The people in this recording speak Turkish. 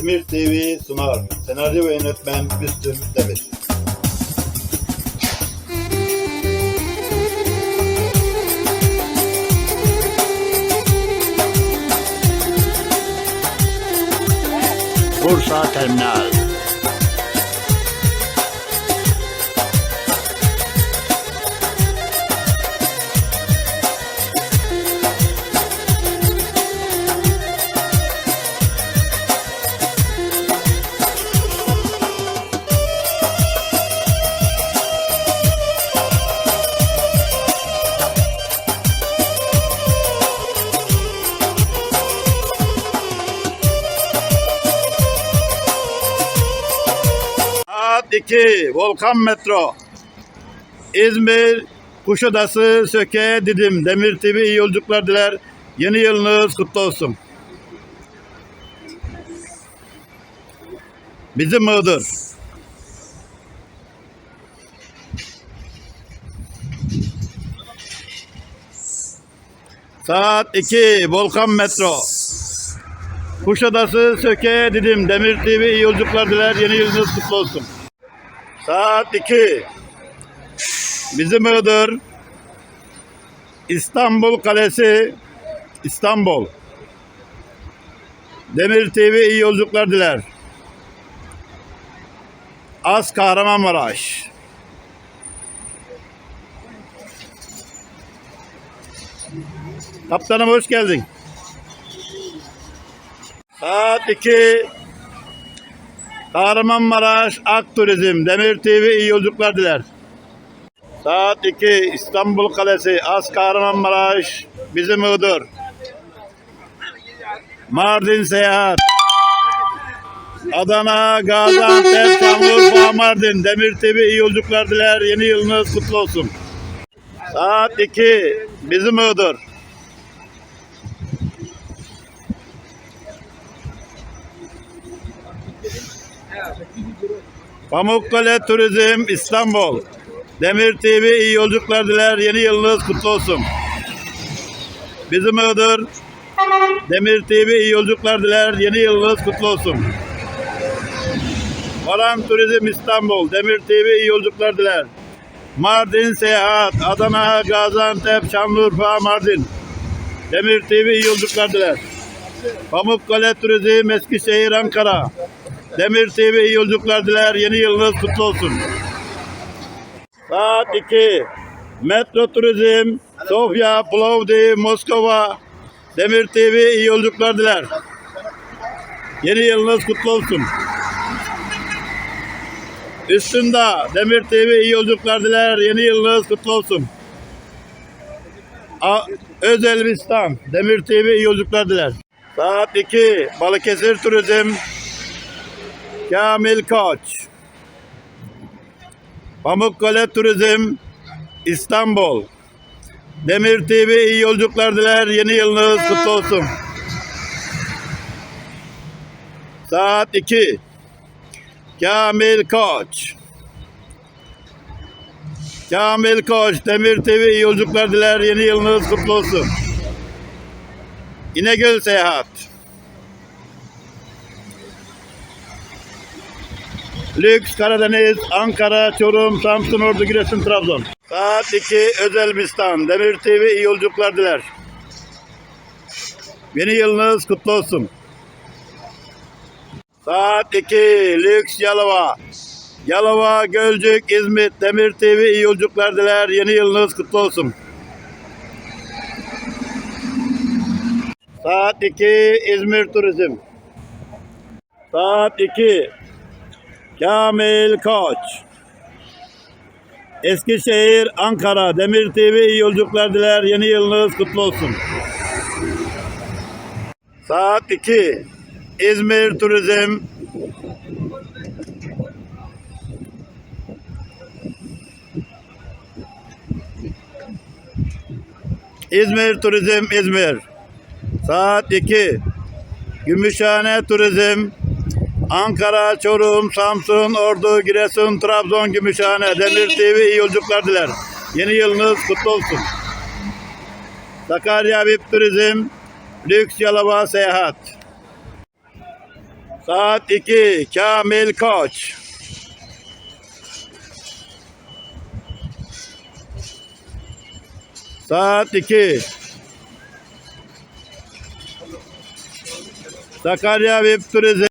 Demir TV sunar. Senaryo ve yönetmen Müslüm Demir. Bursa Terminal 2 Volkan Metro. İzmir Kuşadası Söke Didim Demir TV iyi yolculuklar diler. Yeni yılınız kutlu olsun. Bizim Iğdır. Saat 2 Volkan Metro. Kuşadası Söke Didim Demir TV iyi yolculuklar diler. Yeni yılınız kutlu olsun. Saat 2. Bizim Iğdır. İstanbul Kalesi. İstanbul. Demir TV iyi yolculuklar diler. Az Kahramanmaraş. Kaptanım hoş geldin. Saat 2. Kahramanmaraş Ak Turizm Demir TV iyi yolculuklar diler. Saat 2 İstanbul Kalesi Az Kahramanmaraş bizim Iğdır. Mardin Seyahat. Adana, Gaziantep, Şanlıurfa, Mardin Demir TV iyi yolculuklar diler. Yeni yılınız kutlu olsun. Saat 2 bizim Iğdır. Pamukkale Turizm İstanbul. Demir TV iyi yolculuklar diler. Yeni yılınız kutlu olsun. Bizim Iğdır. Demir TV iyi yolculuklar diler. Yeni yılınız kutlu olsun. Varan Turizm İstanbul. Demir TV iyi yolculuklar diler. Mardin Seyahat. Adana, Gaziantep, Şanlıurfa, Mardin. Demir TV iyi yolculuklar diler. Pamukkale Turizm Eskişehir, Ankara. Demir TV iyi yolculuklar diler. Yeni yılınız kutlu olsun. Saat 2. Metro Turizm, Sofya, Plovdiv, Moskova. Demir TV iyi yolculuklar diler. Yeni yılınız kutlu olsun. Üstünde Demir TV iyi yolculuklar diler. Yeni yılınız kutlu olsun. A Özelbistan Demir TV iyi yolculuklar diler. Saat 2. Balıkesir Turizm, Kamil Koç. Pamukkale Turizm İstanbul. Demir TV iyi yolculuklar diler. Yeni yılınız kutlu olsun. Saat 2. Kamil Koç. Kamil Koç Demir TV iyi yolculuklar diler. Yeni yılınız kutlu olsun. İnegöl Seyahat. Lüks, Karadeniz, Ankara, Çorum, Samsun, Ordu, Giresun, Trabzon. Saat 2 Özelbistan. Demir TV iyi yolculuklar diler. Yeni yılınız kutlu olsun. Saat 2 Lüks Yalova. Yalova, Gölcük, İzmit, Demir TV iyi yolculuklar diler. Yeni yılınız kutlu olsun. Saat 2 İzmir Turizm. Saat 2 Kamil Koç. Eskişehir, Ankara, Demir TV iyi yolculuklar diler. Yeni yılınız kutlu olsun. Saat 2. İzmir Turizm. İzmir Turizm İzmir. Saat 2. Gümüşhane Turizm. Ankara, Çorum, Samsun, Ordu, Giresun, Trabzon, Gümüşhane, Demir TV iyi yolculuklar diler. Yeni yılınız kutlu olsun. Sakarya VIP Turizm, Lüks Yalova Seyahat. Saat 2, Kamil Koç. Saat 2. Sakarya VIP Turizm.